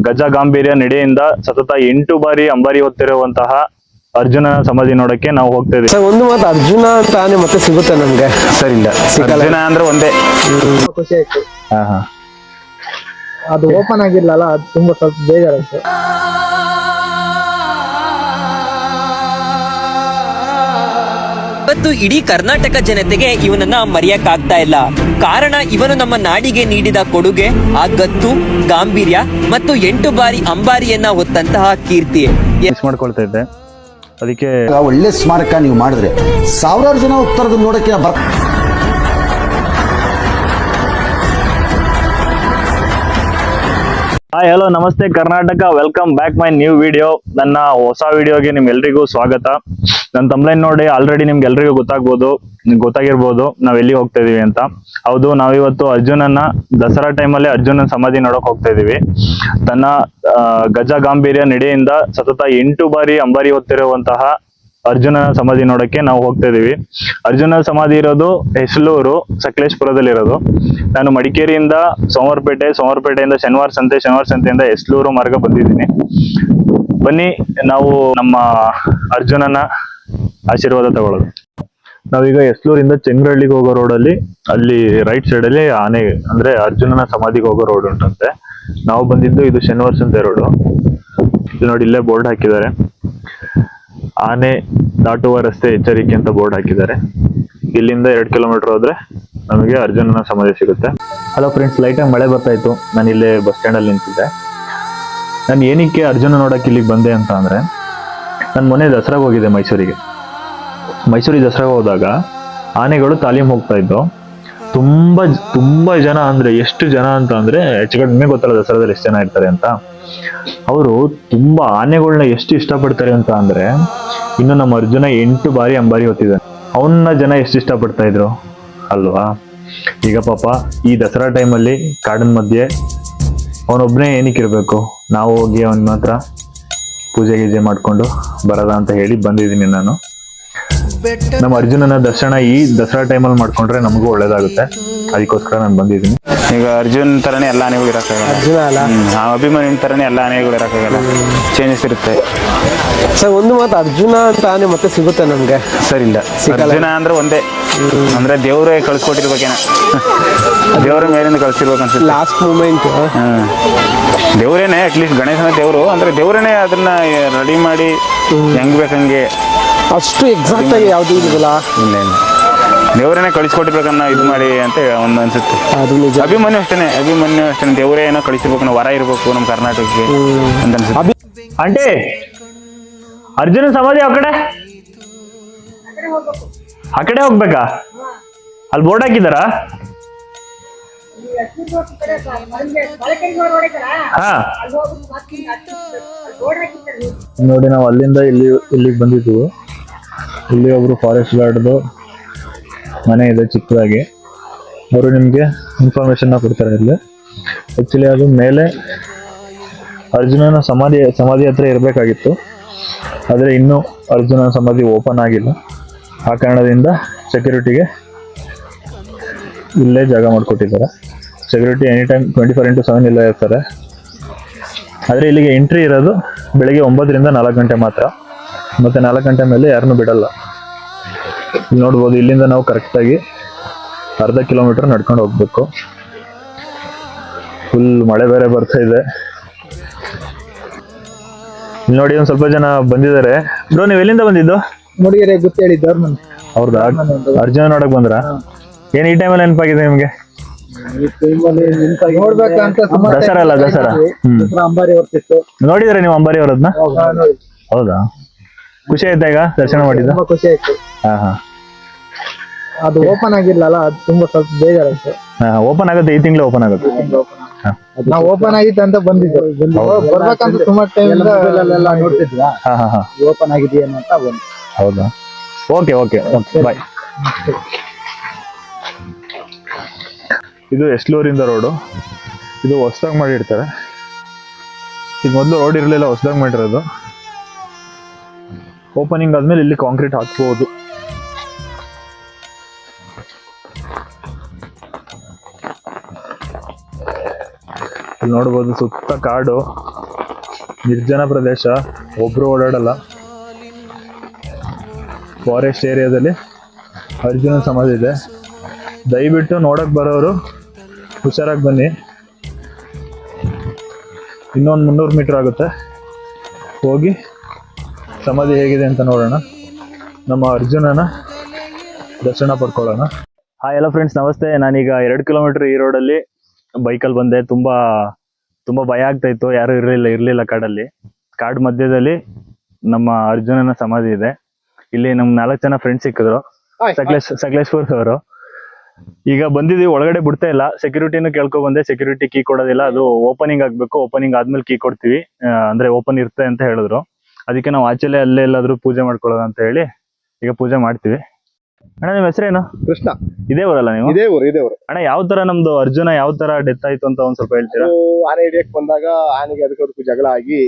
ಗಜ ಗಾಂಭೀರ್ಯ ನಡೆಯಿಂದ ಸತತ ಎಂಟು ಬಾರಿ ಅಂಬಾರಿ ಹೊತ್ತಿರುವಂತಹ ಅರ್ಜುನ ಸಮಾಧಿ ನೋಡಕ್ಕೆ ನಾವು ಹೋಗ್ತಾ ಇದೀವಿ. ಸರ್ ಒಂದು ಮಾತು. ಅರ್ಜುನ ತಾನೇ ಮತ್ತೆ ಸಿಗುತ್ತೆ ನಮ್ಗೆ. ಸರ್ ಇಲ್ಲ ಸಿಕ್ಕಲ್ಲ. ಅರ್ಜುನ ಅಂದ್ರೆ ಒಂದೇ. ಖುಷಿ ಆಯ್ತು. ಹಾ ಹಾ. ಅದು ಓಪನ್ ಆಗಿರ್ಲಲ್ಲ ಅದು ತುಂಬಾ ಸ್ವಲ್ಪ ಬೇಜಾರಾಯ್ತು. ಇವತ್ತು ಇಡೀ ಕರ್ನಾಟಕ ಜನತೆಗೆ ಇವನನ್ನ ಮರೆಯಕ್ಕಾಗ್ತಾ ಇಲ್ಲ. ಕಾರಣ ಇವನು ನಮ್ಮ ನಾಡಿಗೆ ನೀಡಿದ ಕೊಡುಗೆ ಆ ಗತ್ತು ಗಾಂಭೀರ್ಯ ಮತ್ತು ಎಂಟು ಬಾರಿ ಅಂಬಾರಿಯನ್ನ ಹೊತ್ತಂತಹ ಕೀರ್ತಿ. ಮಿಸ್ ಮಾಡ್ಕೊಳ್ತಾ ಇದ್ದೆ. ಅದಕ್ಕೆ ಆ ಒಳ್ಳೆ ಸ್ಮಾರಕ ನೀವು ಮಾಡಿದ್ರೆ ಸಾವಿರಾರು ಜನ ಉತ್ತರದ ನೋಡಕ್ಕೆ ಬರ್ ಹಾಯ್ ಹಲೋ ನಮಸ್ತೆ Karnataka. Welcome back my new video ನನ್ನ ಹೊಸ ವಿಡಿಯೋಗೆ ನಿಮ್ಗೆಲ್ರಿಗೂ ಸ್ವಾಗತ. ನನ್ನ ತಮ್ಲೈನ್ ನೋಡಿ ಆಲ್ರೆಡಿ ನಿಮ್ಗೆ ಎಲ್ರಿಗೂ ಗೊತ್ತಾಗ್ಬೋದು ಗೊತ್ತಾಗಿರ್ಬೋದು ನಾವ್ ಎಲ್ಲಿ ಹೋಗ್ತಾ ಇದೀವಿ ಅಂತ. ಹೌದು, ನಾವಿವತ್ತು ಅರ್ಜುನನ್ನ ದಸರಾ ಟೈಮಲ್ಲಿ ಅರ್ಜುನನ್ ಸಮಾಧಿ ನೋಡಕ್ ಹೋಗ್ತಾ ಇದೀವಿ. ತನ್ನ ಗಜ ಗಾಂಭೀರ್ಯ ನಡೆಯಿಂದ ಸತತ ಎಂಟು ಬಾರಿ ಅಂಬಾರಿ ಹೊತ್ತಿರುವಂತಹ ಅರ್ಜುನನ ಸಮಾಧಿ ನೋಡಕ್ಕೆ ನಾವು ಹೋಗ್ತಾ ಇದೀವಿ. ಅರ್ಜುನ ಸಮಾಧಿ ಇರೋದು ಹೆಸಲೂರು ಸಕಲೇಶ್ಪುರದಲ್ಲಿ ಇರೋದು ನಾನು ಮಡಿಕೇರಿಯಿಂದ ಸೋಮವಾರಪೇಟೆ, ಸೋಮವಾರಪೇಟೆಯಿಂದ ಶನಿವಾರ ಸಂತೆ, ಶನಿವಾರ ಸಂತೆಯಿಂದ ಹೆಸಲೂರು ಮಾರ್ಗ ಬಂದಿದ್ದೀನಿ. ಬನ್ನಿ, ನಾವು ನಮ್ಮ ಅರ್ಜುನನ ಆಶೀರ್ವಾದ ತಗೊಳ್ಳೋದು. ನಾವೀಗ ಎಸ್ಲೂರಿಂದ ಚೆಂಗ್ರಹಳ್ಳಿಗೆ ಹೋಗೋ ರೋಡಲ್ಲಿ, ಅಲ್ಲಿ ರೈಟ್ ಸೈಡ್ ಅಲ್ಲಿ ಆನೆ, ಅಂದ್ರೆ ಅರ್ಜುನನ ಸಮಾಧಿಗೆ ಹೋಗೋ ರೋಡ್ ಉಂಟಂತೆ. ನಾವು ಬಂದಿದ್ದು ಇದು ಶನಿವಾರ ಸಂತೆ ರೋಡು. ಇದು ನೋಡಿ ಇಲ್ಲೇ ಬೋರ್ಡ್ ಹಾಕಿದ್ದಾರೆ. ಆನೆ ದಾಟುವ ರಸ್ತೆ ಎಚ್ಚರಿಕೆ ಅಂತ ಬೋರ್ಡ್ ಹಾಕಿದ್ದಾರೆ. ಇಲ್ಲಿಂದ ಎರಡು ಕಿಲೋಮೀಟರ್ ಹೋದ್ರೆ ನಮಗೆ ಅರ್ಜುನನ ಸಮಾಧಿ ಸಿಗುತ್ತೆ. ಹಲೋ ಫ್ರೆಂಡ್ಸ್ ಲೈಟಾಗಿ ಮಳೆ ಬರ್ತಾ ಇತ್ತು. ನಾನು ಇಲ್ಲೇ ಬಸ್ ಸ್ಟ್ಯಾಂಡ್ ಅಲ್ಲಿ ನಿಂತಿದ್ದೆ. ನಾನು ಏನಕ್ಕೆ ಅರ್ಜುನ ನೋಡೋಕೆ ಇಲ್ಲಿಗೆ ಬಂದೆ ಅಂತ ಅಂದರೆ, ನಾನು ಮೊನ್ನೆ ದಸರಾಗೆ ಹೋಗಿದ್ದೆ ಮೈಸೂರಿಗೆ. ಮೈಸೂರಿಗೆ ದಸರಾಗೆ ಹೋದಾಗ ಆನೆಗಳು ತಾಲೀಮ್ ಹೋಗ್ತಾ ಇದ್ದವು. ತುಂಬ ತುಂಬ ಜನ ಅಂದ್ರೆ ಎಷ್ಟು ಜನ ಅಂತ ಅಂದರೆ ಹೆಚ್ಚು ಕಡಿಮೆ ಗೊತ್ತಲ್ಲ ದಸರಾದಲ್ಲಿ ಎಷ್ಟು ಜನ ಇರ್ತಾರೆ ಅಂತ. ಅವರು ತುಂಬಾ ಆನೆಗಳನ್ನ ಎಷ್ಟು ಇಷ್ಟಪಡ್ತಾರೆ ಅಂತ ಅಂದ್ರೆ ಇನ್ನು ನಮ್ಮ ಅರ್ಜುನ ಎಂಟು ಬಾರಿ ಅಂಬಾರಿ ಹೊತ್ತಿದ್ದಾನೆ. ಅವನ್ನ ಜನ ಎಷ್ಟು ಇಷ್ಟಪಡ್ತಾ ಇದ್ರು? ಅಲ್ವಾ? ಈಗ ಪಾಪ ಈ ದಸರಾ ಟೈಮಲ್ಲಿ ಕಾಡಿನ ಮಧ್ಯೆ ಅವನೊಬ್ಬನೇ ಏನಕ್ಕೆ ಇರಬೇಕು? ನಾವು ಹೋಗಿ ಅವನ ಮಾತ್ರ ಪೂಜೆ ಗೀಜೆ ಮಾಡಿಕೊಂಡು ಬರೋದ ಅಂತ ಹೇಳಿ ಬಂದಿದ್ದೀನಿ ನಾನು. ನಮ್ಮ ಅರ್ಜುನನ ದರ್ಶನ ಈ ದಸರಾ ಟೈಮಲ್ಲಿ ಮಾಡ್ಕೊಂಡ್ರೆ ನಮಗೂ ಒಳ್ಳೇದಾಗುತ್ತೆ. ಅದಕ್ಕೋಸ್ಕರ ನಾನು ಬಂದಿದ್ದೀನಿ. ಈಗ ಅರ್ಜುನ್ ತರನೇ ಎಲ್ಲ ಆನೆಗಳು ಇರೋಕ್ಕಾಗಲ್ಲ ಅರ್ಜುನ ಅಲ್ಲ? ಆ ತರನೇ ಎಲ್ಲ ಆನೆಗಳು ಇರೋಕ್ಕಾಗಲ್ಲ ಚೇಂಜಸ್ ಇರುತ್ತೆ. ಸರ್ ಒಂದು ಮಾತು ಅರ್ಜುನ ಅಂತ ಆನೆ ಮತ್ತೆ ಸಿಗುತ್ತೆ ನಮ್ಗೆ? ಸರಿ ಇಲ್ಲ. ಅರ್ಜುನ ಅಂದ್ರೆ ಒಂದೇ. ಅಂದ್ರೆ ದೇವರೇ ಕಳ್ಸ್ಕೊಟ್ಟಿರ್ಬೇಕೇನ ದೇವ್ರ ಮೇಲಿಂದ ಕಳ್ಸಿರ್ಬೇಕು ಅನ್ಸುತ್ತೆ. ಲಾಸ್ಟ್ ಮೂಮೆಂಟ್ ಹ್ಮ್ ದೇವ್ರೇನೆ ಅಟ್ಲೀಸ್ಟ್ ಗಣೇಶನ ದೇವ್ರು. ಅಂದ್ರೆ ದೇವ್ರೇನೆ ಅದನ್ನ ರೆಡಿ ಮಾಡಿ ಹೆಂಗ್ ಬೇಕಂಗೆ ಅಷ್ಟು ಎಕ್ಸಾಕ್ಟ್ ಆಗಿ ಯಾವ್ದು ಇಲ್ವಲ್ಲ ಇಲ್ಲ ಇಲ್ಲ ದೇವರೇನೆ ಕಳಿಸ್ಕೊಟ್ಟಿರ್ಬೇಕನ್ನ ಇದು ಮಾಡಿ ಅಂತ ಒಂದು ಅನ್ಸುತ್ತೆ. ಅದು ನಿಜ. ಅಭಿಮನ್ಯು ಅಷ್ಟೇ ಅಭಿಮನ್ಯು ಅಷ್ಟೇ ದೇವರೇ ಏನೋ ಕಳಿಸಿರ್ಬೇಕು ನಾವು ವರ ಇರ್ಬೇಕು ನಮ್ಮ ಕರ್ನಾಟಕಕ್ಕೆ ಅಂತ ಅನ್ಸುತ್ತೆ. ಆಂಟಿ ಅರ್ಜುನ ಸಮಾಧಿ ಆ ಕಡೆ? ಆ ಕಡೆ ಹೋಗ್ಬೇಕಾ? ಅಲ್ಲಿ ಬೋರ್ಡ್ ಹಾಕಿದಾರಾ? ಹಾ. ನೋಡಿ ನಾವು ಅಲ್ಲಿಂದ ಇಲ್ಲಿ ಇಲ್ಲಿಗೆ ಬಂದಿದ್ವು. ಇಲ್ಲಿ ಒಬ್ರು ಫಾರೆಸ್ಟ್ ಗಾರ್ಡ್ದು ಮನೆ ಇದೆ ಚಿಕ್ಕದಾಗಿ. ಅವರು ನಿಮಗೆ ಇನ್ಫಾರ್ಮೇಶನ್ ಕೊಡ್ತಾರೆ ಇಲ್ಲಿ. ಆ್ಯಕ್ಚುಲಿ ಅದು ಮೇಲೆ ಅರ್ಜುನನ ಸಮಾಧಿ ಸಮಾಧಿ ಹತ್ರ ಇರಬೇಕಾಗಿತ್ತು. ಆದರೆ ಇನ್ನೂ ಅರ್ಜುನನ ಸಮಾಧಿ ಓಪನ್ ಆಗಿಲ್ಲ. ಆ ಕಾರಣದಿಂದ ಸೆಕ್ಯೂರಿಟಿಗೆ ಇಲ್ಲೇ ಜಾಗ ಮಾಡಿಕೊಟ್ಟಿದ್ದಾರೆ. Security any time twenty four into seven ಇಲ್ಲೇ ಇರ್ತಾರೆ. ಆದರೆ ಇಲ್ಲಿಗೆ ಎಂಟ್ರಿ ಇರೋದು ಬೆಳಿಗ್ಗೆ ಒಂಬತ್ತರಿಂದ ನಾಲ್ಕು ಗಂಟೆ ಮಾತ್ರ. ಮತ್ತು ನಾಲ್ಕು ಗಂಟೆ ಮೇಲೆ ಯಾರನ್ನು ಬಿಡಲ್ಲ. ಇಲ್ಲಿ ನೋಡ್ಬೋದು ಇಲ್ಲಿಂದ ನಾವು ಕರೆಕ್ಟಾಗಿ ಅರ್ಧ ಕಿಲೋಮೀಟರ್ ನಡ್ಕೊಂಡು ಹೋಗ್ಬೇಕು. ಫುಲ್ ಮಳೆ ಬೇರೆ ಬರ್ತಾ ಇದೆ. ಇಲ್ಲಿ ನೋಡಿ ಒಂದ್ ಸ್ವಲ್ಪ ಜನ ಬಂದಿದ್ದಾರೆ. ಬ್ರೋ ನೀವು ಎಲ್ಲಿಂದ ಬಂದಿದ್ದು? ಮುಡಿಗೆರೆ ಗೊತ್ತು ಹೇಳಿದ್ದವ್ರು ನನ್ ಹೌದಾ? ಅರ್ಜುನ ನೋಡಕ್ ಬಂದ್ರ? ಏನ್ ಈ ಟೈಮಲ್ಲಿ ನೆನಪಾಗಿದೆ ನಿಮ್ಗೆ? ನೋಡ್ಬೇಕಂತ ದಸರಾ ಅಲ್ಲ, ದಸರಾ. ಹ್ಮ್. ಅಂಬಾರಿ ಹೊರ್ತಿತ್ತು ನೋಡಿದ್ರೆ ನೀವು ಅಂಬಾರಿ ಅವರದ್ನ? ನೋಡಿ. ಹೌದಾ? ಖುಷಿ ಆಯ್ತಾ ಈಗ ದರ್ಶನ ಮಾಡಿದ್ದು? ತುಂಬಾ ಖುಷಿ ಆಯ್ತು. ಹಾ ಹಾ. ಅದು ಓಪನ್ ಆಗಿರ್ಲಲ್ಲ ಅದು ತುಂಬಾ ಸ್ವಲ್ಪ ಬೇಜಾರಾಯ್ತು. ಹಾ ಓಪನ್ ಆಗುತ್ತೆ ಈ ತಿಂಗಳು ಓಪನ್ ಆಗುತ್ತೆ. ಹಾ. ನಾವು ಓಪನ್ ಆಗಿತ್ತು ಅಂತ ಬಂದಿದ್ದು. ಬರ್ಬೇಕಂತ ತುಂಬಾ ಟೈಮ್ ನೋಡ್ತಿದ್ವಾ? ಹಾ ಹಾ ಹಾ. ಓಪನ್ ಆಗಿದೆಯೇನೋ ಅಂತ ಬಂದು. ಹೌದಾ? ಓಕೆ ಓಕೆ ಓಕೆ ಬಾಯ್ ಇದು ಎಸ್ಲೂರಿಂದ ರೋಡು. ಇದು ಹೊಸ್ದಾಗಿ ಮಾಡಿರ್ತಾರೆ. ಇದು ಮೊದಲು ರೋಡ್ ಇರಲಿಲ್ಲ ಹೊಸದಾಗಿ ಮಾಡಿರೋದು. ಓಪನಿಂಗ್ ಆದ್ಮೇಲೆ ಇಲ್ಲಿ ಕಾಂಕ್ರೀಟ್ ಹಾಕ್ಬೋದು. ನೋಡ್ಬೋದು ಸುತ್ತ ಕಾಡು. ನಿರ್ಜನ ಪ್ರದೇಶ. ಒಬ್ರು ಓಡಾಡಲ್ಲ. ಫಾರೆಸ್ಟ್ ಏರಿಯಾದಲ್ಲಿ ಅರ್ಜುನ ಸಮಾಧಿ ಇದೆ. ದಯವಿಟ್ಟು ನೋಡಕ್ ಬರೋರು ಹುಷಾರಾಗಿ ಬನ್ನಿ. ಇನ್ನೊಂದು ಮುನ್ನೂರು ಮೀಟರ್ ಆಗುತ್ತೆ. ಹೋಗಿ ಸಮಾಧಿ ಹೇಗಿದೆ ಅಂತ ನೋಡೋಣ. ನಮ್ಮ ಅರ್ಜುನನ ದರ್ಶನ ಪಡ್ಕೊಳ್ಳೋಣ. ಹಾಯ್ ಎಲ್ಲ ಫ್ರೆಂಡ್ಸ್ ನಮಸ್ತೆ. ನಾನೀಗ ಎರಡು ಕಿಲೋಮೀಟರ್ ಈ ರೋಡಲ್ಲಿ ಬೈಕಲ್ಲಿ ಬಂದೆ. ತುಂಬಾ ತುಂಬಾ ಭಯ ಆಗ್ತಾ ಇತ್ತು. ಯಾರು ಇರಲಿಲ್ಲ ಇರಲಿಲ್ಲ ಕಾಡಲ್ಲಿ. ಕಾಡ್ ಮಧ್ಯದಲ್ಲಿ ನಮ್ಮ ಅರ್ಜುನನ ಸಮಾಧಿ ಇದೆ. ಇಲ್ಲಿ ನಮ್ ನಾಲ್ಕು ಜನ ಫ್ರೆಂಡ್ಸ್ ಸಿಕ್ಕಿದ್ರು. ಸಕಲೇಶ್ ಸಕಲೇಶ್ವರ್ ಅವರು. ಈಗ ಬಂದಿದೀವಿ ಒಳಗಡೆ ಬಿಡ್ತಾ ಇಲ್ಲ. ಸೆಕ್ಯೂರಿಟಿನೂ ಕೇಳ್ಕೊ ಬಂದೆ. ಸೆಕ್ಯೂರಿಟಿ ಕೀ ಕೊಡೋದಿಲ್ಲ. ಅದು ಓಪನಿಂಗ್ ಆಗ್ಬೇಕು. ಓಪನಿಂಗ್ ಆದ್ಮೇಲೆ ಕೀ ಕೊಡ್ತೀವಿ. ಅಂದ್ರೆ ಓಪನ್ ಇರುತ್ತೆ ಅಂತ ಹೇಳಿದ್ರು. ಅದಕ್ಕೆ ನಾವು ಆಚೆಲೆ ಅಲ್ಲೇ ಎಲ್ಲಾದ್ರೂ ಪೂಜೆ ಮಾಡ್ಕೊಳ್ಳೋಣ ಅಂತ ಹೇಳಿ ಈಗ ಪೂಜೆ ಮಾಡ್ತೀವಿ. ಅಣ್ಣ ನಿಮ್ಮ ಹೆಸರೇನು ಕೃಷ್ಣ. ಇದೇ ಊರಲ್ಲ ನೀವು? ಇದೇ ಊರು ಇದೇ ಊರು. ಅಣ್ಣ ಯಾವ ತರ ನಮ್ದು ಅರ್ಜುನ ಯಾವ ತರ ಡೆತ್ ಆಯ್ತು ಅಂತ ಒಂದ್ ಸ್ವಲ್ಪ ಹೇಳ್ತೀರಾ? ಆನೆ ಹಿಡಿಯಕ್ ಬಂದಾಗ ಆನೆಗೆ ಅದಕ್ಕೆ ಅದಕ್ಕೂ ಜಗಳ ಆಗಿ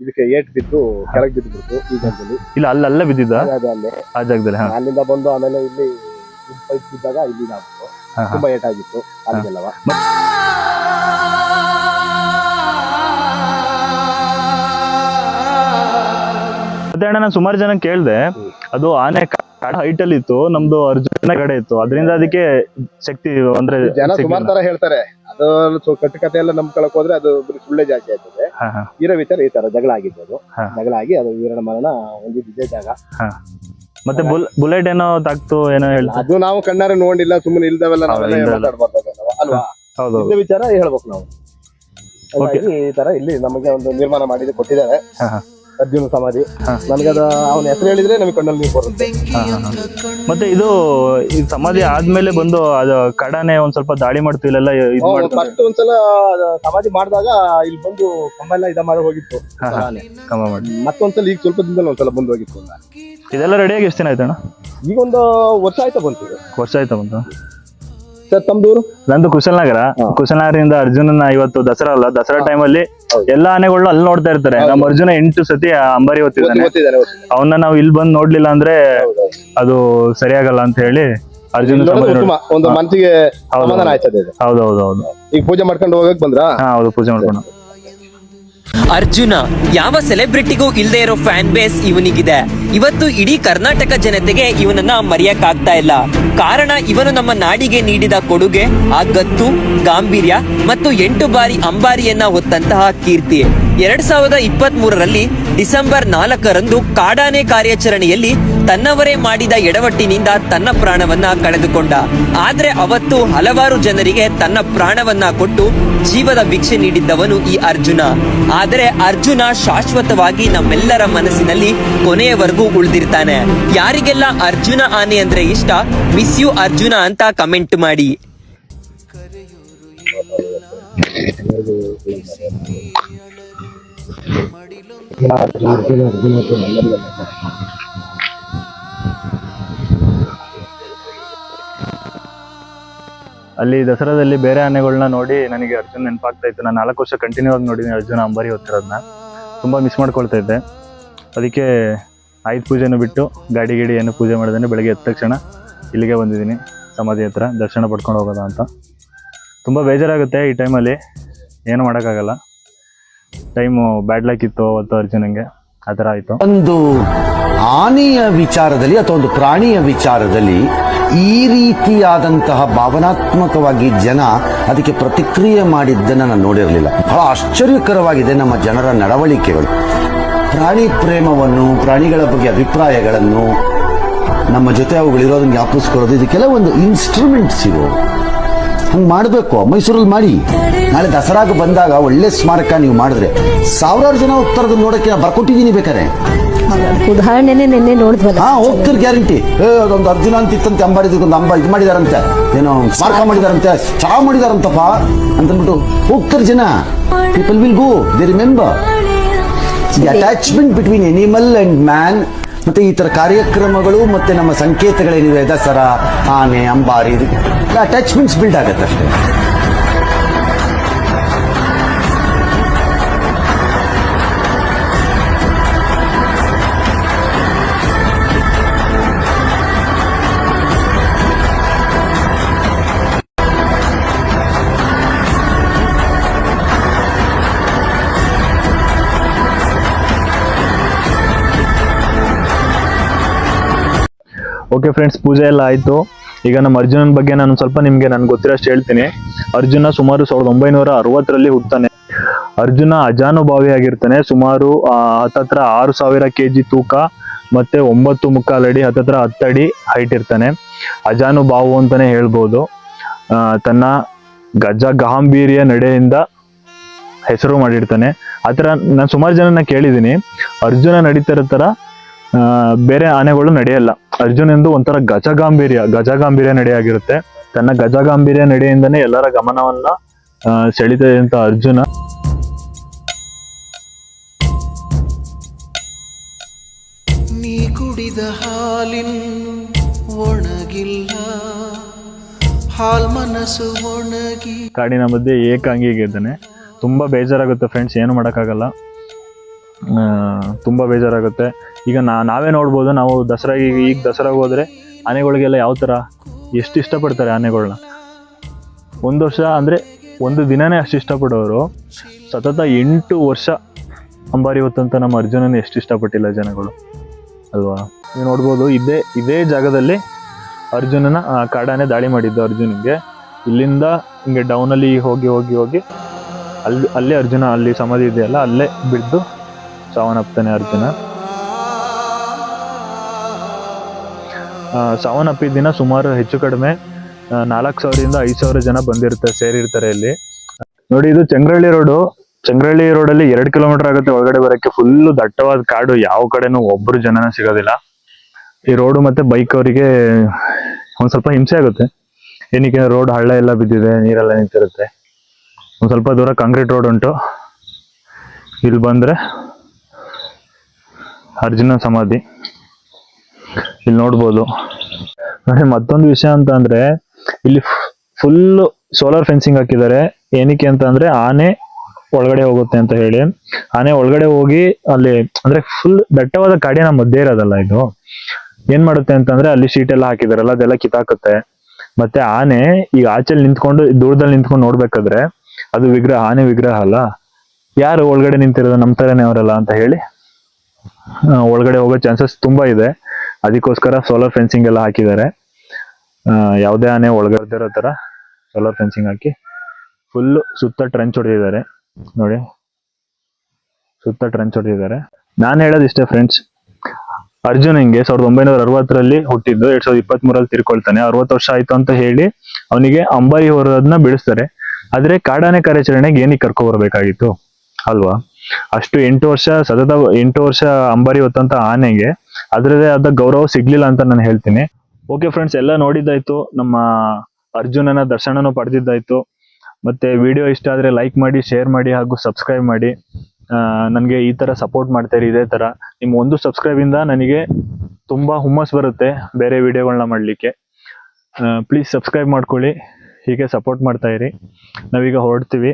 ಇದಕ್ಕೆ ಏಟ್ ಬಿದ್ದು ಕೆಳಗ್ ಬಿದ್ದು ಬಿಡ್ತು ಈ ಜಾಗದಲ್ಲಿ. ಇಲ್ಲ ಅಲ್ಲ ಅಲ್ಲೇ ಬಿದ್ದಿದ್ದ? ಅಲ್ಲೇ. ಆ ಜಾಗದಲ್ಲಿ ಅಲ್ಲಿಂದ ಬಂದು ಆಮೇಲೆ ಇಲ್ಲಿ ಪೈಪ್ ಬಿದ್ದಾಗ ಇಲ್ಲಿ ನಾವು ತುಂಬಾ ಏಟ್ ಆಗಿತ್ತು ಅಲ್ಲಿಗೆಲ್ಲವ. ಮತ್ತೆ ಅಣ್ಣ ನಾನು ಸುಮಾರು ಜನ ಕೇಳ್ದೆ ಅದು ಆನೆ ಹೈಟ್ ಅಲ್ಲಿ ಇತ್ತು ನಮ್ದು ಅರ್ಜುನ ಕಡೆ ಇತ್ತು ಅದರಿಂದ ಅದಕ್ಕೆ ಶಕ್ತಿ ಅಂದ್ರೆ ಜನ. ಸುಮಾರು ತರ ಹೇಳ್ತಾರೆ ಅದು ಕಟ್ಟುಕತೆ ಎಲ್ಲ ನಂಬ್ಕೊಳಕ್ ಹೋದ್ರೆ ಅದು ಸುಳ್ಳೆ ಜಾಸ್ತಿ ಹಾ, ಇರೋ ವಿಚಾರ ಈ ತರ ಜಗಳ ಆಗಿದ್ದು ಅದು. ಜಗಳ ಆಗಿ ಅದು ವೀರಣ ಮರಣ ಇದೇ ಜಾಗ. ಮತ್ತೆ ಬುಲ್ ಬುಲೆಟ್ ಏನೋ ತಾಕ್ತು ಏನೋ ಹೇಳ್ತಾರೆ ಅದು ನಾವು ಕಣ್ಣಾರೆ ನೋಡಿಲ್ಲ ಸುಮ್ಮನೆ ಇಲ್ದವೆಲ್ಲ ಅಲ್ವಾ? ಹೌದು ವಿಚಾರ ಹೇಳ್ಬೇಕು ನಾವು. ಈ ತರ ಇಲ್ಲಿ ನಮಗೆ ಒಂದು ನಿರ್ಮಾಣ ಮಾಡಿದ್ದು ಕೊಟ್ಟಿದ್ದಾರೆ. ಅರ್ಜುನ ಸಮಾಧಿ ನನಗೆ ನನಗದ ಅವನ ಹೆಸರು ಹೇಳಿದ್ರೆ ನಮಗೆ ಕಣ್ಣಲ್ಲಿ ನೀರು ಬರುತ್ತೆ. ಮತ್ತೆ ಇದು ಈ ಸಮಾಧಿ ಆದ್ಮೇಲೆ ಬಂದು ಅದು ಕಡನೆ ಒಂದ್ ಸ್ವಲ್ಪ ದಾಳಿ ಮಾಡ್ತು ಇಲ್ಲೆಲ್ಲ ಇದು ಮಾಡ್ತಾರೆ ಫಸ್ಟ್ ಒಂದ್ಸಲ ಸಮಾಧಿ ಮಾಡಿದಾಗ ಇಲ್ಲಿ ಬಂದು ಕಂಬ ಎಲ್ಲ ಇದ ಮಾಡಿ ಹೋಗಿತ್ತು ಹಾ, ಹಾ. ಆನೆ. ಕಮ್ಮ ಮಾಡಿ ಮತ್ತೊಂದ್ಸಲ ಈಗ ಸ್ವಲ್ಪ ದಿನದಲ್ಲಿ ಒಂದ್ಸಲ ಬಂದು ಹೋಗಿತ್ತು. ಇದೆಲ್ಲ ರೆಡಿಯಾಗಿ ಎಷ್ಟು ದಿನ ಆಯ್ತಣ್ಣ ಈಗ ಒಂದು ವರ್ಷ ಆಯ್ತಾ ಬಂತು ಇದು. ವರ್ಷ ಆಯ್ತಾ ಬಂತು ಸರ್ ತಮ್ದೂರು? ನಂದು ಕುಶಲನಗರ. ಕುಶಲನಗರಿಂದ ಕುಶಲನಗರದಿಂದ ಅರ್ಜುನನ ಇವತ್ತು ದಸರಾ ಅಲ್ಲ ದಸರಾ ಟೈಮ್ ಅಲ್ಲಿ ಎಲ್ಲಾ ಆನೆಗಳನ್ನ ಅಲ್ಲಿ ನೋಡ್ತಾ ಇರ್ತಾರೆ. ನಮ್ಮ ಅರ್ಜುನ ಎಂಟು ಸತಿ ಅಂಬಾರಿ ಹೊತ್ತಿದ್ದಾನೆ ಅವನ್ನ ನಾವು ಇಲ್ಲಿ ಬಂದು ನೋಡ್ಲಿಲ್ಲ ಅಂದ್ರೆ ಅದು ಸರಿಯಾಗಲ್ಲ ಅಂತ ಹೇಳಿ ಅರ್ಜುನ ಒಂದು ಮನಸ್ಸಿಗೆ ಹೌದು. ಸಮಾಧಾನ ಆಯ್ತದೆ ಹೌದು. ಈಗ ಪೂಜೆ ಮಾಡ್ಕೊಂಡು ಹೋಗಕ್ ಬಂದ್ರ? ಹಾ ಹೌದು ಪೂಜೆ ಮಾಡ್ಕೊಂಡು. ಅರ್ಜುನ, ಯಾವ ಸೆಲೆಬ್ರಿಟಿಗೂ ಇಲ್ಲದೆ ಇರೋ ಫ್ಯಾನ್ ಬೇಸ್ ಇವನಿಗಿದೆ. ಇವತ್ತು ಇಡೀ ಕರ್ನಾಟಕ ಜನತೆಗೆ ಇವನನ್ನ ಮರೆಯಕ್ಕಾಗ್ತಾ ಇಲ್ಲ. ಕಾರಣ ಇವನು ನಮ್ಮ ನಾಡಿಗೆ ನೀಡಿದ ಕೊಡುಗೆ, ಆ ಗತ್ತು, ಗಾಂಭೀರ್ಯ ಮತ್ತು ಎಂಟು ಬಾರಿ ಅಂಬಾರಿಯನ್ನ ಹೊತ್ತಂತಹ ಕೀರ್ತಿ. ಎರಡ್ ಸಾವಿರದ ಇಪ್ಪತ್ತ್ ಮೂರರಲ್ಲಿ ಡಿಸೆಂಬರ್ ನಾಲ್ಕರಂದು ಕಾಡಾನೆ ಕಾರ್ಯಾಚರಣೆಯಲ್ಲಿ ತನ್ನವರೇ ಮಾಡಿದ ಎಡವಟ್ಟಿನಿಂದ ತನ್ನ ಪ್ರಾಣವನ್ನ ಕಳೆದುಕೊಂಡ. ಆದ್ರೆ ಅವತ್ತು ಹಲವಾರು ಜನರಿಗೆ ತನ್ನ ಪ್ರಾಣವನ್ನ ಕೊಟ್ಟು ಜೀವದ ಭಿಕ್ಷೆ ನೀಡಿದ್ದವನು ಈ ಅರ್ಜುನ. ಆದರೆ ಅರ್ಜುನ ಶಾಶ್ವತವಾಗಿ ನಮ್ಮೆಲ್ಲರ ಮನಸ್ಸಿನಲ್ಲಿ ಕೊನೆಯವರೆಗೂ ಉಳಿದಿರ್ತಾನೆ. ಯಾರಿಗೆಲ್ಲ ಅರ್ಜುನ ಆನೆ ಅಂದ್ರೆ ಇಷ್ಟ? ಮಿಸ್ ಯು ಅರ್ಜುನ ಅಂತ ಕಮೆಂಟ್ ಮಾಡಿ. ಅಲ್ಲಿ ದಸರಾದಲ್ಲಿ ಬೇರೆ ಆನೆಗಳನ್ನ ನೋಡಿ ನನಗೆ ಅರ್ಜುನ್ ನೆನಪಾಗ್ತಾ ಇತ್ತು. ನಾನು ನಾಲ್ಕು ವರ್ಷ ಕಂಟಿನ್ಯೂ ಆಗಿ ನೋಡಿದ್ದೀನಿ ಅರ್ಜುನ ಅಂಬಾರಿ ಹೋಗ್ತಿರೋದನ್ನ ತುಂಬ ಮಿಸ್ ಮಾಡ್ಕೊಳ್ತಾ ಇದ್ದೆ. ಅದಕ್ಕೆ ಆಯುಧ ಪೂಜೆನೂ ಬಿಟ್ಟು ಗಾಡಿ ಗಿಡಿ ಏನು ಪೂಜೆ ಮಾಡಿದ್ರೆ ಬೆಳಗ್ಗೆ ಎದ್ದ ತಕ್ಷಣ ಇಲ್ಲಿಗೆ ಬಂದಿದ್ದೀನಿ. ಸಮಾಧಿ ಹತ್ರ ದರ್ಶನ ಪಡ್ಕೊಂಡು ಹೋಗೋದ ಅಂತ. ತುಂಬ ಬೇಜಾರಾಗುತ್ತೆ ಈ ಟೈಮಲ್ಲಿ ಏನು ಮಾಡೋಕ್ಕಾಗಲ್ಲ. ಟೈಮು ಬ್ಯಾಡ್ ಲಕ್ ಇತ್ತು ಅವತ್ತು ಅರ್ಜುನಂಗೆ. ಆ ಥರ ಆಯಿತು. ಒಂದು ಆನೆಯ ವಿಚಾರದಲ್ಲಿ ಅಥವಾ ಒಂದು ಪ್ರಾಣಿಯ ವಿಚಾರದಲ್ಲಿ ಈ ರೀತಿಯಾದಂತಹ ಭಾವನಾತ್ಮಕವಾಗಿ ಜನ ಅದಕ್ಕೆ ಪ್ರತಿಕ್ರಿಯೆ ಮಾಡಿದ್ದನ್ನು ನಾನು ನೋಡಿರಲಿಲ್ಲ. ಬಹಳ ಆಶ್ಚರ್ಯಕರವಾಗಿದೆ ನಮ್ಮ ಜನರ ನಡವಳಿಕೆಗಳು. ಪ್ರಾಣಿ ಪ್ರೇಮವನ್ನು, ಪ್ರಾಣಿಗಳ ಬಗ್ಗೆ ಅಭಿಪ್ರಾಯಗಳನ್ನು, ನಮ್ಮ ಜೊತೆ ಅವುಗಳಿರೋದನ್ನ ಜ್ಞಾಪಿಸ್ಕೊಳ್ಳೋದು, ಇದಕ್ಕೆಲ್ಲ ಒಂದು ಇನ್ಸ್ಟ್ರೂಮೆಂಟ್ಸ್ ಇವು ಹಂಗೆ ಮಾಡಬೇಕು ಮೈಸೂರಲ್ಲಿ ಮಾಡಿ. ನಾಳೆ ದಸರಾಗೆ ಬಂದಾಗ ಒಳ್ಳೆ ಸ್ಮಾರಕ ನೀವು ಮಾಡಿದ್ರೆ ಸಾವಿರಾರು ಜನ ಉತ್ತರದ ನೋಡಕ್ಕೆ ಬರ್ಕೊಟ್ಟಿದ್ದೀನಿ ಬೇಕಾರೆ. ಉದಾಹರಣೆ ನಿನ್ನೆ ನೋಡಿದ್ವಲ್ಲ. ಹಾ ಹೋಗ್ತಾರೆ ಗ್ಯಾರಂಟಿ. ಏ ಅದೊಂದು ಅರ್ಜುನ ಅಂತ ಇತ್ತಂತೆ ಅಂಬಾರಿ ಒಂದು ಅಂಬ ಇದು ಮಾಡಿದಾರಂತೆ. ಏನೋ ಸ್ಮಾರಕ ಮಾಡಿದಾರಂತೆ. ಚಾ ಮಾಡಿದಾರಂತಪ್ಪ ಅಂತಂದ್ಬಿಟ್ಟು ಹೋಗ್ತಾರೆ ಜನ. People will go they remember the attachment between animal and man ಮತ್ತೆ ಈ ತರ ಕಾರ್ಯಕ್ರಮಗಳು ಮತ್ತೆ ನಮ್ಮ ಸಂಕೇತಗಳೇನಿವೆ ದಸರಾ ಆನೆ ಅಂಬಾರಿ ಅಟ್ಯಾಚ್ಮೆಂಟ್ಸ್ ಬಿಲ್ಡ್ ಆಗತ್ತೆ ಅಷ್ಟೇ. ಓಕೆ ಫ್ರೆಂಡ್ಸ್ ಪೂಜೆ ಎಲ್ಲ ಆಯಿತು. ಈಗ ನಮ್ಮ ಅರ್ಜುನನ ಬಗ್ಗೆ ನಾನು ಸ್ವಲ್ಪ ನಿಮಗೆ ನಾನು ಗೊತ್ತಿರೋಷ್ಟು ಹೇಳ್ತೀನಿ. ಅರ್ಜುನ ಸುಮಾರು ಸಾವಿರದ ಒಂಬೈನೂರ ಅರವತ್ತರಲ್ಲಿ ಹುಟ್ತಾನೆ. ಅರ್ಜುನ ಅಜಾನುಭಾವಿಯಾಗಿರ್ತಾನೆ ಸುಮಾರು ಆ, ಹತ್ತತ್ರ ಆರು ಸಾವಿರ ಕೆ ಜಿ ತೂಕ ಮತ್ತೆ ಒಂಬತ್ತು ಮುಕ್ಕಾಲು ಅಡಿ ಹತ್ತತ್ರ ಹತ್ತಡಿ ಹೈಟ್ ಇರ್ತಾನೆ. ಅಜಾನುಭಾವು ಅಂತಾನೆ ಹೇಳ್ಬೋದು. ತನ್ನ ಗಜ ಗಾಂಭೀರ್ಯ ನಡೆಯಿಂದ ಹೆಸರು ಮಾಡಿರ್ತಾನೆ. ಆ ಥರ ನಾನು ಸುಮಾರು ಜನನ ಕೇಳಿದ್ದೀನಿ. ಅರ್ಜುನ ನಡೀತಿರೋ ಥರ ಬೇರೆ ಆನೆಗಳು ನಡೆಯಲ್ಲ. ಅರ್ಜುನ್ ಎಂದು ಒಂಥರ ಗಜಗಾಂಭೀರ್ಯ ಗಜಗಾಂಭೀರ್ಯ ನಡೆಯಾಗಿರುತ್ತೆ. ತನ್ನ ಗಜಗಾಂಭೀರ್ಯ ನಡೆಯಿಂದನೇ ಎಲ್ಲರ ಗಮನವನ್ನ ಸೆಳಿತಂತ ಅಂತ ಅರ್ಜುನ. ನೀ ಕುಡಿದ ಹಾಲಿನ್ನು ಒಣಗಿಲ್ಲ ಹಾಲ್ ಮನಸ್ಸು ಒಣಗಿ. ಕಾಡಿನ ಮಧ್ಯೆ ಏಕಾಂಗಿಗೆ ಇದ್ದಾನೆ ತುಂಬಾ ಬೇಜಾರಾಗುತ್ತೆ ಫ್ರೆಂಡ್ಸ್ ಏನು ಮಾಡೋಕ್ಕಾಗಲ್ಲ. ತುಂಬ ಬೇಜಾರಾಗುತ್ತೆ. ಈಗ ನಾ, ನಾವೇ ನೋಡ್ಬೋದು, ನಾವು ದಸರಾಗೆ ಈಗ ದಸರಾಗೆ ಹೋದರೆ ಆನೆಗಳಿಗೆಲ್ಲ ಯಾವ ಥರ ಎಷ್ಟು ಇಷ್ಟಪಡ್ತಾರೆ ಆನೆಗಳನ್ನ ಒಂದು ವರ್ಷ ಅಂದರೆ ಒಂದು ದಿನನೇ ಅಷ್ಟು ಇಷ್ಟಪಡೋರು. ಸತತ ಎಂಟು ವರ್ಷ ಅಂಬಾರಿ ಹೊತ್ತಂತ ನಮ್ಮ ಅರ್ಜುನನ ಎಷ್ಟು ಇಷ್ಟಪಟ್ಟಿಲ್ಲ ಜನಗಳು. ಅಲ್ವಾ? ನೀವು ನೋಡ್ಬೋದು, ಇದೇ ಇದೇ ಜಾಗದಲ್ಲಿ ಅರ್ಜುನನ ಕಾಡಾನೆ ದಾಳಿ ಮಾಡಿದ್ದು ಅರ್ಜುನಿಗೆ. ಇಲ್ಲಿಂದ ಹಿಂಗೆ ಡೌನಲ್ಲಿ ಹೋಗಿ ಹೋಗಿ ಹೋಗಿ, ಅಲ್ಲಿ, ಅಲ್ಲೇ ಅರ್ಜುನ ಅಲ್ಲಿ ಸಮಾಧಿ ಇದೆಯಲ್ಲ, ಅಲ್ಲೇ ಬಿದ್ದು ಸಾವನ್ನಪ್ತಾನೆ ಅರ್ಜುನ. ಸಾವನ್ನಪ್ಪಿದ ದಿನ ಸುಮಾರು ಹೆಚ್ಚು ಕಡಿಮೆ ನಾಲ್ಕು ಸಾವಿರದಿಂದ ಐದು ಸಾವಿರ ಜನ ಬಂದಿರ್ತಾರೆ ಸೇರಿರ್ತಾರೆ ಇಲ್ಲಿ. ನೋಡಿ, ಇದು ಚಂಗ್ರಳ್ಳಿ ರೋಡು. ಚಂಗ್ರಳ್ಳಿ ರೋಡಲ್ಲಿ ಎರಡು ಕಿಲೋಮೀಟರ್ ಆಗುತ್ತೆ, ಒಳಗಡೆ ಬರೋಕ್ಕೆ ಫುಲ್ಲು ದಟ್ಟವಾದ ಕಾಡು, ಯಾವ ಕಡೆನೂ ಒಬ್ಬರು ಜನನ ಸಿಗೋದಿಲ್ಲ. ಈ ರೋಡು ಮತ್ತೆ ಬೈಕ್ ಅವರಿಗೆ ಒಂದ್ ಸ್ವಲ್ಪ ಹಿಂಸೆ ಆಗುತ್ತೆ. ಏನಕ್ಕೆ, ರೋಡ್ ಹಳ್ಳ ಎಲ್ಲ ಬಿದ್ದಿದೆ, ನೀರೆಲ್ಲ ನಿಂತಿರುತ್ತೆ. ಒಂದ್ ಸ್ವಲ್ಪ ದೂರ ಕಾಂಕ್ರೀಟ್ ರೋಡ್ ಉಂಟು. ಇಲ್ಲಿ ಬಂದ್ರೆ ಅರ್ಜುನ ಸಮಾಧಿ. ಇಲ್ಲಿ ನೋಡ್ಬೋದು. ಮತ್ತೆ ಮತ್ತೊಂದು ವಿಷಯ ಅಂತ ಅಂದ್ರೆ, ಇಲ್ಲಿ ಫುಲ್ ಸೋಲಾರ್ ಫೆನ್ಸಿಂಗ್ ಹಾಕಿದ್ದಾರೆ. ಏನಕ್ಕೆ ಅಂತ ಅಂದ್ರೆ, ಆನೆ ಒಳಗಡೆ ಹೋಗುತ್ತೆ ಅಂತ ಹೇಳಿ. ಆನೆ ಒಳಗಡೆ ಹೋಗಿ ಅಲ್ಲಿ, ಅಂದ್ರೆ ಫುಲ್ ದಟ್ಟವಾದ ಕಾಡಿನ ಮಧ್ಯೆ ಇರೋದಲ್ಲ ಇದು. ಏನ್ ಮಾಡುತ್ತೆ ಅಂತಂದ್ರೆ ಅಲ್ಲಿ ಶೀಟ್ ಎಲ್ಲ ಹಾಕಿದಾರಲ್ಲ, ಅದೆಲ್ಲ ಕಿತ್ತಾಕುತ್ತೆ. ಮತ್ತೆ ಆನೆ ಈಗ ಆಚೆಲಿ ನಿಂತ್ಕೊಂಡು, ದೂರದಲ್ಲಿ ನಿಂತ್ಕೊಂಡು ನೋಡ್ಬೇಕಾದ್ರೆ, ಅದು ವಿಗ್ರಹ, ಆನೆ ವಿಗ್ರಹ ಅಲ್ಲ. ಯಾರು ಒಳಗಡೆ ನಿಂತಿರೋದು ನಮ್ ತರನೇ ಅವರಲ್ಲ ಅಂತ ಹೇಳಿ. ಒಳಗಡೆ ಹೋಗೋ ಚಾನ್ಸಸ್ ತುಂಬಾ ಇದೆ. ಅದಕ್ಕೋಸ್ಕರ ಸೋಲಾರ್ ಫೆನ್ಸಿಂಗ್ ಎಲ್ಲ ಹಾಕಿದ್ದಾರೆ. ಯಾವುದೇ ಆನೆ ಒಳಗಡೆ ತರ ಸೋಲಾರ್ ಫೆನ್ಸಿಂಗ್ ಹಾಕಿ ಫುಲ್ ಸುತ್ತ ಟ್ರೆಂಚ್ ಹೊಡೆದಿದ್ದಾರೆ. ನೋಡಿ, ಸುತ್ತ ಟ್ರೆಂಚ್ ಹೊಡೆದಿದ್ದಾರೆ. ನಾನು ಹೇಳೋದು ಇಷ್ಟೇ ಫ್ರೆಂಡ್ಸ್ ಅರ್ಜುನ್ ಹಿಂಗೆ ಸಾವಿರದ ಒಂಬೈನೂರ ಅರವತ್ತರಲ್ಲಿ ಹುಟ್ಟಿದ್ದು, ಎರಡ್ ಸಾವಿರದ ಇಪ್ಪತ್ತ್ ಮೂರಲ್ಲಿ ತಿರ್ಕೊಳ್ತಾನೆ. ಅರವತ್ತು ವರ್ಷ ಆಯ್ತು ಅಂತ ಹೇಳಿ ಅವನಿಗೆ ಅಂಬಾರಿ ಹೊರೋದನ್ನ ಬಿಡಿಸ್ತಾರೆ. ಆದ್ರೆ ಕಾಡಾನೆ ಕಾರ್ಯಾಚರಣೆಗೆ ಏನಕ್ಕೆ ಕರ್ಕೊ ಬರ್ಬೇಕಾಗಿತ್ತು? ಅಲ್ವಾ? ಅಷ್ಟು ಎಂಟು ವರ್ಷ, ಸತತ ಎಂಟು ವರ್ಷ ಅಂಬಾರಿ ಹೊತ್ತಂತ ಆನೆಗೆ. ಅದರದೇ ಆದ ಗೌರವ ಸಿಗ್ಲಿಲ್ಲ ಅಂತ ನಾನು ಹೇಳ್ತೀನಿ. ಓಕೆ ಫ್ರೆಂಡ್ಸ್ ಎಲ್ಲ ನೋಡಿದ್ದಾಯ್ತು. ನಮ್ಮ ಅರ್ಜುನನ ದರ್ಶನನೂ ಪಡೆದಿದ್ದಾಯ್ತು. ಮತ್ತೆ ವಿಡಿಯೋ ಇಷ್ಟ ಆದ್ರೆ ಲೈಕ್ ಮಾಡಿ ಶೇರ್ ಮಾಡಿ ಹಾಗೂ ಸಬ್ಸ್ಕ್ರೈಬ್ ಮಾಡಿ. ನನಗೆ ಈ ತರ ಸಪೋರ್ಟ್ ಮಾಡ್ತಾರೆ ಇದೇ ತರ. ನಿಮ್ಮ ಒಂದು ಸಬ್ಸ್ಕ್ರೈಬ್ ಇಂದ ನನಗೆ ತುಂಬಾ ಹುಮ್ಮಸ್ ಬರುತ್ತೆ ಬೇರೆ ವಿಡಿಯೋಗಳನ್ನ ಮಾಡಲಿಕ್ಕೆ. ಪ್ಲೀಸ್ ಸಬ್ಸ್ಕ್ರೈಬ್ ಮಾಡ್ಕೊಳ್ಳಿ. ಹೀಗೆ ಸಪೋರ್ಟ್ ಮಾಡ್ತಾ ಇರಿ. ನಾವೀಗ ಹೊರಡ್ತೀವಿ.